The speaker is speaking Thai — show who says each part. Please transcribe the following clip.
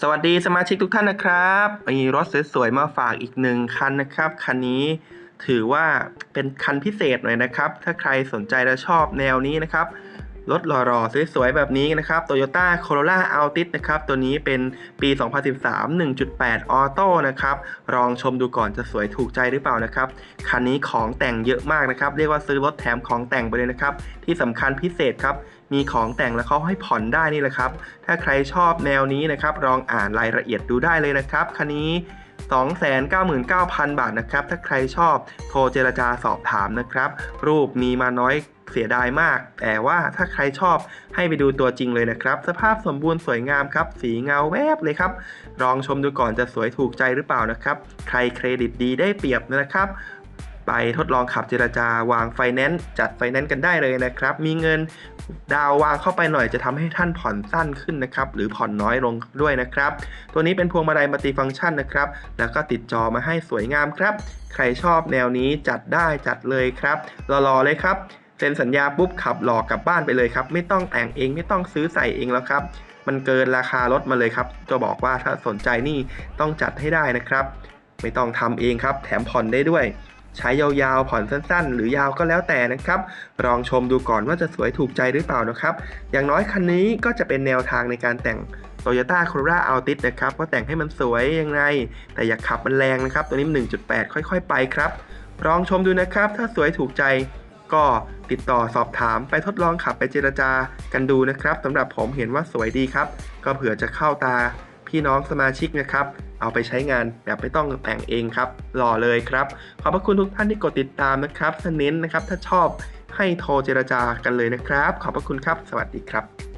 Speaker 1: สวัสดีสมาชิกทุกท่านนะครับมีรถสวยๆมาฝากอีกหนึ่งคันนะครับ คันนี้ถือว่าเป็นคันพิเศษหน่อยนะครับ ถ้าใครสนใจและชอบแนวนี้นะครับ รถหล่อๆ สวยๆ แบบนี้นะครับ Toyota Corolla Altis นะครับ ตัวนี้เป็นปี 2013 1.8 ออโต้นะครับ ลองชมดูก่อนจะสวยถูกใจหรือเปล่านะครับ คันนี้ของแต่งเยอะมากนะครับ เรียกว่าซื้อรถแถมของแต่งไปเลยนะครับ ที่สำคัญพิเศษครับ มีของแต่งแล้วเขาให้ผ่อนได้นี่แหละครับ ถ้าใครชอบแนวนี้นะครับ ลองอ่านรายละเอียดดูได้เลยนะครับ คันนี้ 299,000 บาทนะครับ ถ้าใครชอบโทรเจรจาสอบถามนะครับ รูปมีมาน้อยเสียดายมาก แต่ว่าถ้าใครชอบให้ไปดูตัวจริงเลยนะครับ สภาพสมบูรณ์สวยงามครับ สีเงาแวบเลยครับลองชมดูก่อนจะสวยถูกใจหรือเปล่านะครับ ใครเครดิตดีได้เปรียบนะครับ ไปทดลองขับเจรจาวางไฟแนนซ์จัดไฟแนนซ์กันได้เลยนะครับ มีเงินดาววางเข้าไปหน่อยจะทำให้ท่านผ่อนสั้นขึ้นนะครับ หรือผ่อนน้อยลงด้วยนะครับ ตัวนี้เป็นพวงมาลัยมัลติฟังก์ชันนะครับ แล้วก็ติดจอมาให้สวยงามครับ ใครชอบแนวนี้จัดได้จัดเลยครับรอๆเลยครับเซ็นสัญญาปุ๊บขับหลอกกลับบ้านไปเลยครับ ไม่ต้องแต่งเองไม่ต้องซื้อใส่เองแล้วครับมันเกินราคารถมาเลยครับ จะบอกว่าถ้าสนใจนี่ต้องจัดให้ได้นะครับ ไม่ต้องทำเองครับ แถมผ่อนได้ด้วย ใช้ยาวๆ ผ่อนสั้นๆ หรือยาวก็แล้วแต่นะครับ ลองชมดูก่อนว่าจะสวยถูกใจหรือเปล่านะครับ อย่างน้อยคันนี้ก็จะเป็นแนวทางในการแต่ง Toyota Corolla Altis นะครับว่าแต่งให้มันสวยยังไง แต่อย่าขับมันแรงนะครับ ตัวนี้ 1.8 ค่อยๆ ไปครับ ลองชมดูนะครับ ถ้าสวยถูกใจก็ติดต่อสอบถามไปทดลองขับไปเจรจากันดูนะครับสำหรับผมเห็นว่าสวยดีครับ ก็เผื่อจะเข้าตา พี่น้องสมาชิกนะครับ เอาไปใช้งานแบบไม่ต้องแต่งเองครับหล่อเลยครับ ขอบพระคุณทุกท่านที่กดติดตามนะครับถ้าเน้นนะครับ ถ้าชอบให้โทรเจรจากันเลยนะครับ ขอบพระคุณครับ สวัสดีครับ